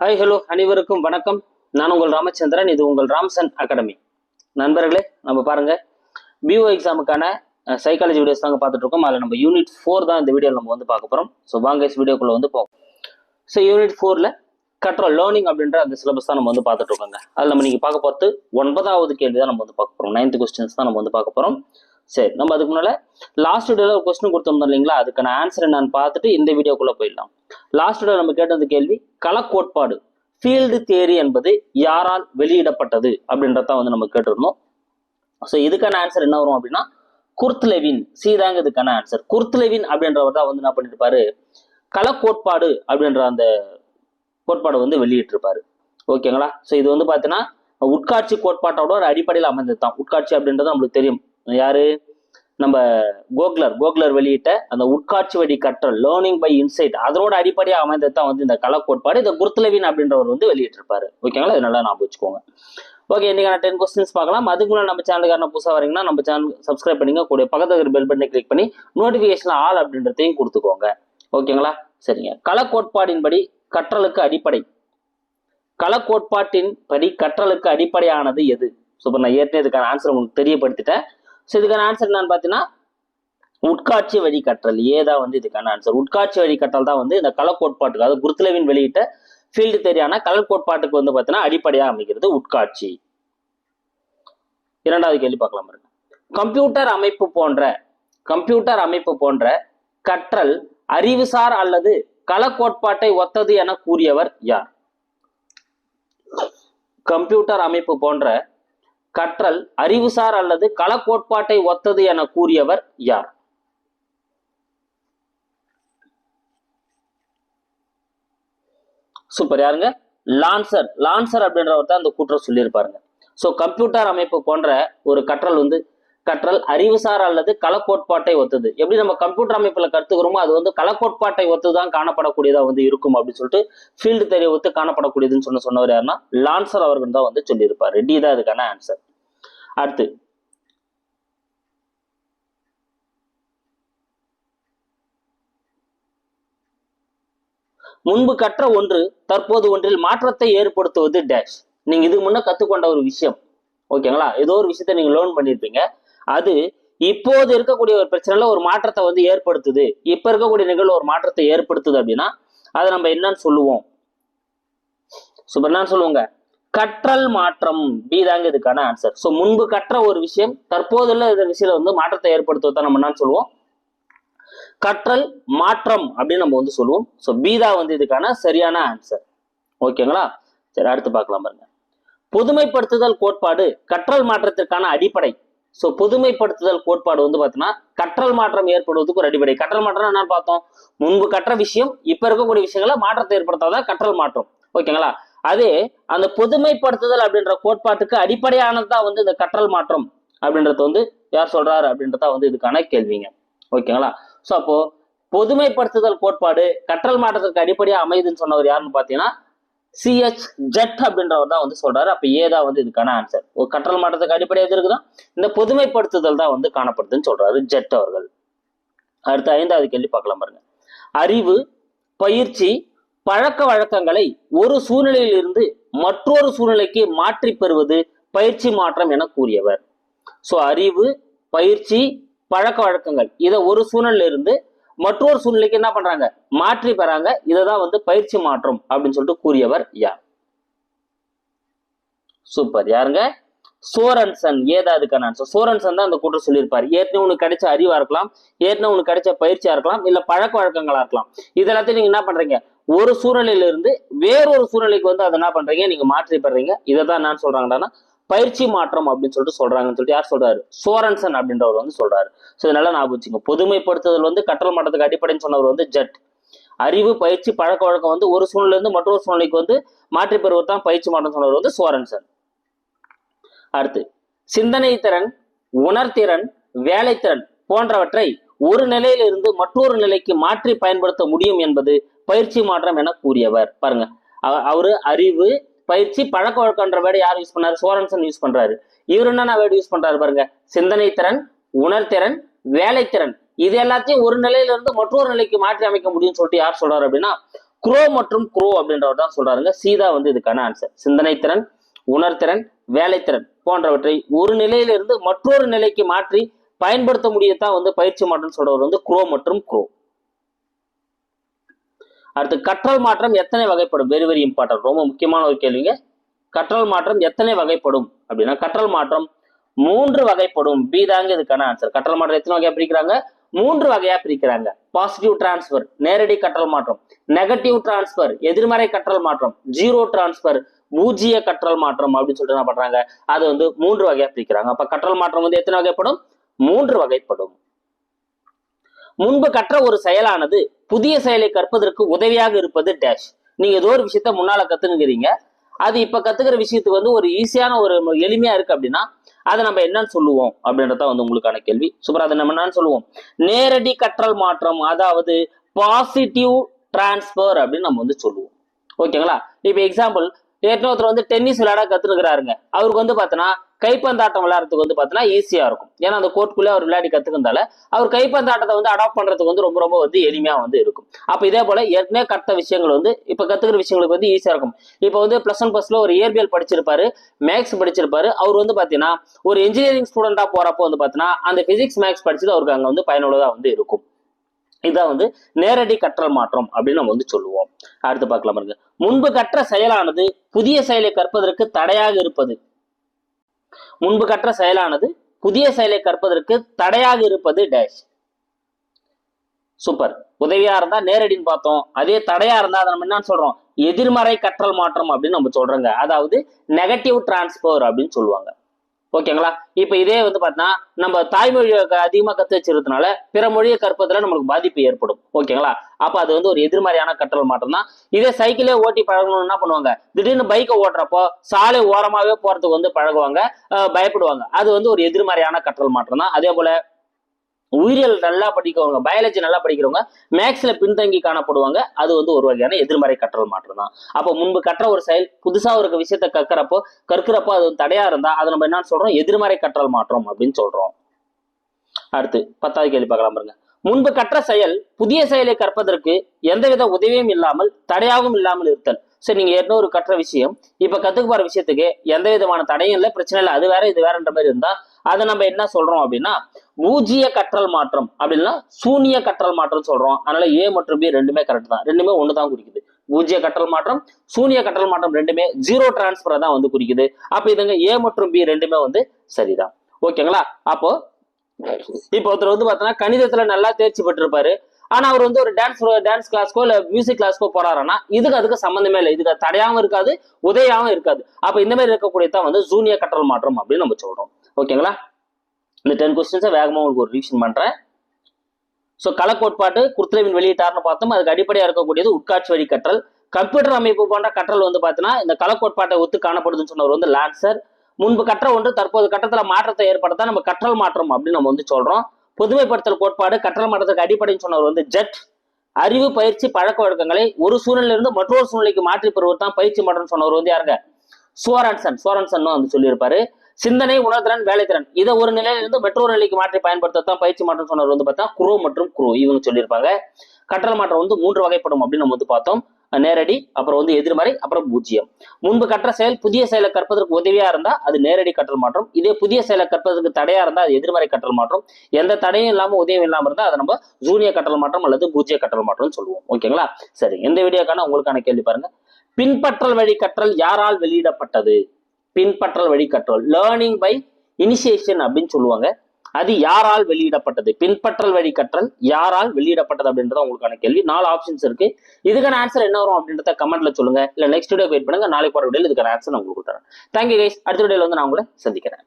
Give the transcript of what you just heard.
Hi hello அனைவருக்கும் வணக்கம். நான் உங்கள் ராமச்சந்திரன். இது உங்கள் ராம்சன் அகாடமி நண்பர்களே நம்ம பாருங்க. பிஓ எக்ஸாமுக்கான சைக்காலஜி வீடியோஸ் தாங்க பார்த்துட்டு இருக்கோம். அதில் நம்ம யூனிட் ஃபோர் தான் இந்த வீடியோவில் நம்ம வந்து பார்க்க போகிறோம் ஸோ வாங்க வீடியோக்குள்ளே வந்து போகும் ஸோ யூனிட் ஃபோரில் கற்றல் லேர்னிங் அப்படின்ற அந்த சிலபஸ் தான் நம்ம வந்து பார்த்துட்டு இருக்கோங்க. அதில் நம்ம நீங்கள் பார்க்க பார்த்து ஒன்பதாவது கேள்வி தான் நம்ம வந்து பார்க்க போகிறோம் நைன்த் கொஸ்டின்ஸ் தான் நம்ம வந்து பார்க்க போகிறோம் சரி நம்ம அதுக்கு முன்னால லாஸ்ட் வீடியோவில் ஒரு கொஸ்டின் கொடுத்துருந்தோம் இல்லைங்களா? அதுக்கான ஆன்சர் நான் பார்த்துட்டு இந்த வீடியோக்குள்ளே போயிடலாம். லாஸ்ட் வீடியோ நம்ம கேட்டது கேள்வி களக்கோட்பாடு ஃபீல்டு தியரி என்பது யாரால் வெளியிடப்பட்டது அப்படின்றத வந்து நம்ம கேட்டிருந்தோம். ஸோ இதுக்கான ஆன்சர் என்ன வரும் அப்படின்னா குர்த்லெவின் சீதாங்க இதுக்கான ஆன்சர் குர்த்லெவின் அப்படின்றவர் தான் வந்து என்ன பண்ணிருப்பாரு? களக்கோட்பாடு அப்படின்ற அந்த கோட்பாடு வந்து வெளியிட்டிருப்பாரு. ஓகேங்களா ஸோ இது வந்து பார்த்தீங்கன்னா உட்காட்சி கோட்பாட்டோட ஒரு அடிப்படையில் அமைந்தது தான் உட்காட்சி அப்படின்றது நம்மளுக்கு தெரியும். யாரு? நம்ம கோக்லர் கோக்லர் வெளியிட்ட அந்த உட்காட்சி வழி கற்றல் லேர்னிங் பை இன்சைட் அதனோட அடிப்படையாக அமைந்தது தான் வந்து இந்த கல கோட்பாடு இந்த குர்த்லவின் அப்படின்றவர் வந்து வெளியிட்டிருப்பாரு. ஓகேங்களா இது நல்லா ஞாபகம் வச்சுக்கோங்க ஓகே இன்றைக்கான டென் கொஸ்டின்ஸ் பார்க்கலாம். அதுக்கு முன்னாடி நம்ம சேனலுக்கான புதுசாக வரீங்கன்னா நம்ம சேனல் சப்ஸ்கிரைப் பண்ணிங்க. கூட பக்கத்துக்கு பெல் பட்டனை கிளிக் பண்ணி நோட்டிஃபிகேஷன் ஆல் அப்படின்றதையும் கொடுத்துக்கோங்க. ஓகேங்களா சரிங்க. கள கோட்பாடின்படி கற்றலுக்கு அடிப்படை. கள கோட்பாட்டின் படி கற்றலுக்கு அடிப்படையானது எது? ஸோ இப்போ நான் ஏற்கனவே இதுக்கான ஆன்சர் உங்களுக்கு தெரியப்படுத்திட்டேன். ஸோ இதுக்கான ஆன்சர் என்னன்னு பார்த்தீங்கன்னா உட்காட்சி வழி கற்றல். ஏதா வந்து இதுக்கான ஆன்சர் உட்காட்சி வழி கற்றல் தான் வந்து இந்த கள கோட்பாட்டுக்கு அதாவது குருத்துலவின் வெளியிட்ட ஃபீல்டு தெரியான கலர் கோட்பாட்டுக்கு வந்து பார்த்தீங்கன்னா அடிப்படையாக அமைகிறது உட்காட்சி. இரண்டாவது கேள்வி பார்க்கலாம் பாருங்க. கம்ப்யூட்டர் அமைப்பு போன்ற கம்ப்யூட்டர் அமைப்பு போன்ற கற்றல் அறிவுசார் அல்லது கள கோட்பாட்டை ஒத்தது என கூறியவர் யார்? கம்ப்யூட்டர் அமைப்பு போன்ற கற்றல் அறிவுசார் அல்லது கள கோட்பாட்டை ஒத்தது என கூறியவர் யார்? சூப்பர். யாருங்க? லான்சர். லான்சர் அப்படின்றவர் தான் அந்த கூற்றம் சொல்லியிருப்பாருங்க. ஸோ கம்ப்யூட்டர் அமைப்பு போன்ற ஒரு கற்றல் வந்து கற்றல் அறிவுசார் அல்லது களக்கோட்பாட்டை ஒத்தது. எப்படி நம்ம கம்ப்யூட்டர் அமைப்புல கத்துக்கிறோமோ அது வந்து களக்கோட்பாட்டை ஒத்துதான் காணப்படக்கூடியதா வந்து இருக்கும் அப்படின்னு சொல்லிட்டு ஃபீல்டு தெரிய ஒத்து காணப்படக்கூடியதுன்னு சொன்ன சொன்னவர் யாருன்னா லான்சர் அவர்கள் தான் வந்து சொல்லியிருப்பாரு. டி தான் இதுக்கான ஆன்சர் அடுத்து. முன்பு கற்ற ஒன்று தற்போது ஒன்றில் மாற்றத்தை ஏற்படுத்துவது டேஷ் நீங்க இதுக்கு முன்ன கத்துக்கொண்ட ஒரு விஷயம். ஓகேங்களா ஏதோ ஒரு விஷயத்த நீங்க லேர்ன் பண்ணியிருப்பீங்க அது இப்போது இருக்கக்கூடிய ஒரு பிரச்சனைல ஒரு மாற்றத்தை வந்து ஏற்படுத்துது. இப்ப இருக்கக்கூடிய நிகழ்வு ஒரு மாற்றத்தை ஏற்படுத்துது அப்படின்னா அதை நம்ம என்னன்னு சொல்லுவோம்? சூப்பர் என்னன்னு சொல்லுவோங்க? கற்றல் மாற்றம். பி தாங்க இதுக்கான ஆன்சர் ஸோ முன்பு கற்ற ஒரு விஷயம் தற்போதுள்ள இந்த விஷயம் வந்து மாற்றத்தை ஏற்படுத்துவதை நம்ம என்னன்னு சொல்லுவோம்? கற்றல் மாற்றம் அப்படின்னு நம்ம வந்து சொல்லுவோம். ஸோ பீதா வந்து இதுக்கான சரியான ஆன்சர் ஓகேங்களா? சரி அடுத்து பார்க்கலாம் பாருங்க. புதுமைப்படுத்துதல் கோட்பாடு கற்றல் மாற்றத்திற்கான அடிப்படை. ஸோ பொதுமைப்படுத்துதல் கோட்பாடு வந்து பார்த்தீங்கன்னா கற்றல் மாற்றம் ஏற்படுவதற்கு ஒரு அடிப்படை. கற்றல் மாற்றம் என்னன்னு பார்த்தோம். முன்பு கற்ற விஷயம் இப்போ இருக்கக்கூடிய விஷயங்களை மாற்றத்தை ஏற்படுத்தாதான் கற்றல் மாற்றம். ஓகேங்களா அதே அந்த பொதுமைப்படுத்துதல் அப்படின்ற கோட்பாட்டுக்கு அடிப்படையானது தான் வந்து இந்த கற்றல் மாற்றம் அப்படின்றது வந்து யார் சொல்றாரு அப்படின்றதா வந்து இதுக்கான கேள்விங்க. ஓகேங்களா ஸோ அப்போ பொதுமைப்படுத்துதல் கோட்பாடு கற்றல் மாற்றத்திற்கு அடிப்படையாக அமையுதுன்னு சொன்னவர் யாருன்னு பார்த்தீங்கன்னா சிஹெச் ஜெட் அப்படின்றவர் தான் வந்து சொல்றாரு. அப்ப ஏதா வந்து இதுக்கான ஆன்சர் ஒரு கற்றல் மாற்றத்துக்கு அடிப்படையாக எது இந்த பொதுமைப்படுத்துதல் தான் வந்து காணப்படுதுன்னு சொல்றாரு ஜெட் அவர்கள். அடுத்த ஐந்தாவது கேள்வி பார்க்கலாம் பாருங்க. அறிவு பயிற்சி பழக்க வழக்கங்களை ஒரு சூழ்நிலையில் இருந்து மற்றொரு சூழ்நிலைக்கு மாற்றி பெறுவது பயிற்சி மாற்றம் என கூறியவர். ஸோ அறிவு பயிற்சி பழக்க வழக்கங்கள் இதை ஒரு சூழ்நிலையிலிருந்து மற்றொரு சூழ்நிலைக்கு என்ன பண்றாங்க? மாற்றி பெறாங்க. இதைதான் வந்து பயிற்சி மாற்றம் அப்படின்னு சொல்லிட்டு கூறியவர் யார்? சூப்பர். யாருங்க? சோரன்சன். ஏதா அதுக்கான ஆன்சர் சோரன்சன் தான் அந்த கூட்டம் சொல்லியிருப்பார். ஏற்கனவே உனக்கு கிடைச்ச அறிவா இருக்கலாம் ஏற்கனவே உனக்கு கிடைச்ச பயிற்சியா இருக்கலாம் இல்ல பழக்க வழக்கங்களா இருக்கலாம். இது எல்லாத்தையும் நீங்க என்ன பண்றீங்க? ஒரு சூழ்நிலையில இருந்து வேறொரு சூழ்நிலைக்கு வந்து அதை என்ன பண்றீங்க? நீங்க மாற்றி பெறீங்க. இதை தான் நான் சொல்றாங்கன்னா பயிற்சி மாற்றம் அப்படின்னு சொல்லிட்டு சொல்றாங்கன்னு சொல்லிட்டு யார் சொல்றாரு? சோரன்சன் அப்படின்றவர் வந்து சொல்றாரு. ஸோ இதனால ஞாபகம் வச்சுங்க பொதுமைப்படுத்துதல் வந்து கற்றல் மாற்றத்துக்கு அடிப்படைன்னு சொன்னவர் வந்து ஜெட். அறிவு பயிற்சி பழக்க வழக்கம் வந்து ஒரு சூழ்நிலையிலிருந்து மற்றொரு சூழ்நிலைக்கு வந்து மாற்றி பெறுவது தான் பயிற்சி மாற்றம் சொன்னவர் வந்து சோரன்சன். அடுத்து சிந்தனை திறன் உணர்திறன் வேலைத்திறன் போன்றவற்றை ஒரு நிலையிலிருந்து மற்றொரு நிலைக்கு மாற்றி பயன்படுத்த முடியும் என்பது பயிற்சி மாற்றம் என கூறியவர். பாருங்க. அவரு அறிவு பயிற்சி பழக்க வழக்கன்ற வேர்டு யார் யூஸ் பண்ணாரு? சோரன்சன் யூஸ் பண்றாரு. இவர் என்னென்ன வேர்டு யூஸ் பண்றாரு பாருங்க. சிந்தனை திறன் உணர்திறன் வேலைத்திறன் இது எல்லாத்தையும் ஒரு நிலையில இருந்து மற்றொரு நிலைக்கு மாற்றி அமைக்க முடியும்னு சொல்லிட்டு யார் சொல்றாரு அப்படின்னா குரோ மற்றும் குரோ அப்படின்றவர் தான் சொல்றாருங்க. சீதா வந்து இதுக்கான ஆன்சர் சிந்தனை திறன் உணர்திறன் வேலைத்திறன் போன்றவற்றை ஒரு நிலையிலிருந்து மற்றொரு நிலைக்கு மாற்றி பயன்படுத்த முடியத்தான் வந்து பயிற்சி மாற்றம் சொல்றவர் வந்து குரோ மற்றும் குரோ. அடுத்து கற்றல் மாற்றம் எத்தனை வகைப்படும்? வெரி வெரி இம்பார்ட்டன்ட் ரொம்ப முக்கியமான ஒரு கேள்விங்க. கற்றல் மாற்றம் எத்தனை வகைப்படும்? அப்படின்னா கற்றல் மாற்றம் மூன்று வகைப்படும். பி தாங்க இதுக்கான ஆன்சர் கற்றல் மாற்றம் எத்தனை வகையா பிரிக்கிறாங்க? மூன்று வகையா பிரிக்கிறாங்க. பாசிட்டிவ் டிரான்ஸ்பர் நேரடி கற்றல் மாற்றம். நெகட்டிவ் டிரான்ஸ்பர் எதிர்மறை கற்றல் மாற்றம். ஜீரோ டிரான்ஸ்பர் பூஜ்ஜிய கற்றல் மாற்றம் அப்படின்னு சொல்லிட்டு என்ன பண்றாங்க? அது வந்து மூன்று வகையா பிரிக்கிறாங்க. அப்ப கற்றல் மாற்றம் வந்து எத்தனை வகைப்படும்? மூன்று வகைப்படும். முன்பு கற்ற ஒரு செயலானது புதிய செயலை கற்பதற்கு உதவியாக இருப்பது டேஷ் நீங்க ஏதோ ஒரு விஷயத்த முன்னால கத்துனுங்கிறீங்க. அது இப்ப கத்துக்கிற விஷயத்துக்கு வந்து ஒரு ஈஸியான ஒரு எளிமையா இருக்கு அப்படின்னா அதை நம்ம என்னன்னு சொல்லுவோம் அப்படின்றத வந்து உங்களுக்கான கேள்வி. சூப்பரா அதை நம்ம என்னன்னு சொல்லுவோம்? நேரடி கற்றல் மாற்றம் அதாவது பாசிட்டிவ் டிரான்ஸ்பர் அப்படின்னு நம்ம வந்து சொல்லுவோம். ஓகேங்களா? இப்போ எக்ஸாம்பிள் ஏற்கனவே ஒருத்தர் வந்து டென்னிஸ் விளையாட கத்துனுக்கிறாருங்க. அவருக்கு வந்து பார்த்தோன்னா கைப்பந்தாட்டம் விளையாடுறதுக்கு வந்து பார்த்தீங்கன்னா ஈஸியாக இருக்கும். ஏன்னா அந்த கோர்ட்டுக்குள்ளே அவர் விளையாடி கற்றுக்கிறதால அவர் கைப்பந்தாட்டத்தை வந்து அடாப்ட் பண்ணுறதுக்கு வந்து ரொம்ப ரொம்ப வந்து எளிமையாக வந்து இருக்கும். அப்போ இதே போல் ஏற்கனவே கற்ற விஷயங்கள் வந்து இப்போ கற்றுக்கிற விஷயங்களுக்கு வந்து ஈஸியாக இருக்கும். இப்போ வந்து ப்ளஸ் ஒன் ப்ளஸில் ஒரு இயற்பியல் படிச்சிருப்பாரு மேக்ஸ் படிச்சிருப்பாரு. அவர் வந்து பார்த்தீங்கன்னா ஒரு இன்ஜினியரிங் ஸ்டூடெண்ட்டாக போகிறப்போ வந்து பார்த்தீங்கன்னா அந்த ஃபிசிக்ஸ் மேக்ஸ் படிச்சது அவருக்கு அங்கே வந்து பயனுள்ளதாக வந்து இருக்கும். இதான் வந்து நேரடி கற்றல் மாற்றம் அப்படின்னு நம்ம வந்து சொல்லுவோம். அடுத்து பார்க்கலாம் பாருங்க. முன்பு கற்ற செயலானது புதிய செயலை கற்பதற்கு தடையாக இருப்பது. முன்பு கற்ற செயலானது புதிய செயலை கற்பதற்கு தடையாக இருப்பது டேஷ் சூப்பர் உதவியா இருந்தா நேரடின்னு பார்த்தோம். அதே தடையா இருந்தா அதை நம்ம என்ன சொல்றோம்? எதிர்மறை கற்றல் மாற்றம் அப்படின்னு நம்ம சொல்றோங்க. அதாவது நெகட்டிவ் டிரான்ஸ்பர் அப்படின்னு சொல்லுவாங்க. ஓகேங்களா? இப்ப இதே வந்து பார்த்தீங்கன்னா நம்ம தாய்மொழியை அதிகமாக அதிகமா கத்து வச்சிருக்கிறதுனால பிற மொழியை கற்பதுல நம்மளுக்கு பாதிப்பு ஏற்படும். ஓகேங்களா? அப்ப அது வந்து ஒரு எதிர்மறையான கற்றல் மாற்றம் தான் இதே சைக்கிளே ஓட்டி பழகணும்னு என்ன பண்ணுவாங்க? திடீர்னு பைக்கை ஓட்டுறப்போ சாலை ஓரமாவே போறதுக்கு வந்து பழகுவாங்க பயப்படுவாங்க. அது வந்து ஒரு எதிர்மறையான கற்றல் மாற்றம் தான் அதே போல உயிரியல் நல்லா படிக்கிறவங்க பயாலஜி நல்லா படிக்கிறவங்க மேக்ஸ்ல பின்தங்கி காணப்படுவாங்க. அது வந்து ஒரு வகையான எதிர்மறை கற்றல் மாற்றம் தான் அப்போ முன்பு கற்ற ஒரு செயல் புதுசா ஒரு விஷயத்தை கற்கிறப்போ கற்கிறப்போ அது தடையா இருந்தா அதை நம்ம என்ன சொல்றோம்? எதிர்மறை கற்றல் மாற்றம் அப்படின்னு சொல்றோம். அடுத்து பத்தாவது கேள்வி பார்க்கலாம் பாருங்க. முன்பு கற்ற செயல் புதிய செயலை கற்பதற்கு எந்தவித உதவியும் இல்லாமல் தடையாகவும் இல்லாமல் இருத்தல். சரி நீங்க ஏற்கனவே ஒரு கற்ற விஷயம். இப்ப கத்துக்க போற விஷயத்துக்கு எந்த விதமான தடையும் இல்லை பிரச்சனை இல்லை. அது வேற இது வேறன்ற மாதிரி இருந்தா அதை நம்ம என்ன சொல்றோம் அப்படின்னா பூஜ்ஜிய கற்றல் மாற்றம் அப்படின்னா சூனிய கற்றல் மாற்றம் சொல்றோம். அதனால ஏ மற்றும் பி ரெண்டுமே கரெக்ட் தான். ரெண்டுமே ஒன்று தான் குறிக்குது. பூஜ்ஜிய கற்றல் மாற்றம் சூனிய கற்றல் மாற்றம் ரெண்டுமே ஜீரோ டிரான்ஸ்பரை தான் வந்து குறிக்குது. அப்ப இதுங்க ஏ மற்றும் பி ரெண்டுமே வந்து சரிதான். ஓகேங்களா? அப்போ இப்போ ஒருத்தர் வந்து பார்த்தோன்னா கணிதத்துல நல்லா தேர்ச்சி பெற்றிருப்பாரு. ஆனா அவர் வந்து ஒரு டான்ஸ் டான்ஸ் கிளாஸ்க்கோ இல்ல மியூசிக் கிளாஸ்க்கோ போறாருன்னா இதுக்கு அதுக்கு சம்மந்தமே இல்லை. இதுக்கு தடையாவும் இருக்காது உதவியாவும் இருக்காது. அப்ப இந்த மாதிரி இருக்கக்கூடியதான் வந்து ஜூனியர் கற்றல் மாற்றம் அப்படின்னு நம்ம சொல்றோம். ஓகேங்களா இந்த டென் கொஸ்டின்ஸை வேகமாக உங்களுக்கு ஒரு ரிவிஷன் பண்ணுறேன் ஸோ களக்கோட்பாட்டு குர்த்தலவின் வெளியீட்டார்னு பார்த்தோம். அதுக்கு அடிப்படையாக இருக்கக்கூடியது உட்காட்சி வழி கற்றல். கம்ப்யூட்டர் அமைப்பு போன்ற கற்றல் வந்து பார்த்தீங்கன்னா இந்த களக்கோட்பாட்டை ஒத்து காணப்படுதுன்னு சொன்னவர் வந்து லான்சர் முன்பு கற்ற ஒன்று தற்போது கட்டத்தில் மாற்றத்தை ஏற்படுத்த நம்ம கற்றல் மாற்றம் அப்படின்னு நம்ம வந்து சொல்கிறோம் பொதுமைப்படுத்தல் கோட்பாடு கற்றல் மாற்றத்துக்கு அடிப்படைன்னு சொன்னவர் வந்து ஜெட் அறிவு பயிற்சி பழக்க வழக்கங்களை ஒரு சூழ்நிலையிலிருந்து மற்றொரு சூழ்நிலைக்கு மாற்றி பெறுவது தான் பயிற்சி மாற்றம்னு சொன்னவர் வந்து யாருங்க? சோரன்சன் சோரன்சன் வந்து சொல்லியிருப்பாரு. சிந்தனை உணர்திறன் வேலைத்திறன். இதை ஒரு நிலையிலிருந்து மற்றொரு நிலைக்கு மாற்றி பயன்படுத்தத்தான் பயிற்சி மாற்றம் சொன்னவர் வந்து பார்த்தா குரோ மற்றும் குரோ இவங்க சொல்லியிருப்பாங்க. கற்றல் மாற்றம் வந்து மூன்று வகைப்படும் அப்படின்னு நம்ம வந்து பார்த்தோம். நேரடி அப்புறம் வந்து எதிர்மறை அப்புறம் பூஜ்ஜியம். முன்பு கற்ற செயல் புதிய செயலை கற்பதற்கு உதவியா இருந்தா அது நேரடி கற்றல் மாற்றம். இதே புதிய செயலை கற்பதற்கு தடையா இருந்தா அது எதிர்மறை கற்றல் மாற்றம். எந்த தடையும் இல்லாம உதவியும் இல்லாம இருந்தா அதை நம்ம ஜூனியர் கற்றல் மாற்றம் அல்லது பூஜ்ஜிய கற்றல் மாற்றம்னு சொல்லுவோம். ஓகேங்களா? சரி இந்த வீடியோக்கான உங்களுக்கான கேள்வி பாருங்க. பின்பற்றல் வழி கற்றல் யாரால் வெளியிடப்பட்டது? பின்பற்றல் வழி கற்றல் லேர்னிங் பை இனிஷியேஷன் அப்படின்னு சொல்லுவாங்க. அது யாரால் வெளியிடப்பட்டது? பின்பற்றல் வழி கற்றல் யாரால் வெளியிடப்பட்டது அப்படின்றத உங்களுக்கான கேள்வி. நாலு ஆப்ஷன்ஸ் இருக்கு. இதுக்கான ஆன்சர் என்ன வரும் அப்படின்றத கமெண்ட்ல சொல்லுங்க. இல்ல நெக்ஸ்ட் வீடியோ வெயிட் பண்ணுங்க. நாளைக்கு போற வீடியோ இதுக்கான ஆன்சர் நான் உங்களுக்கு கொடுத்துறேன் தேங்க்யூ கைஸ் அடுத்த வீடியோல வந்து நான் உங்களை சந்திக்கிறேன்.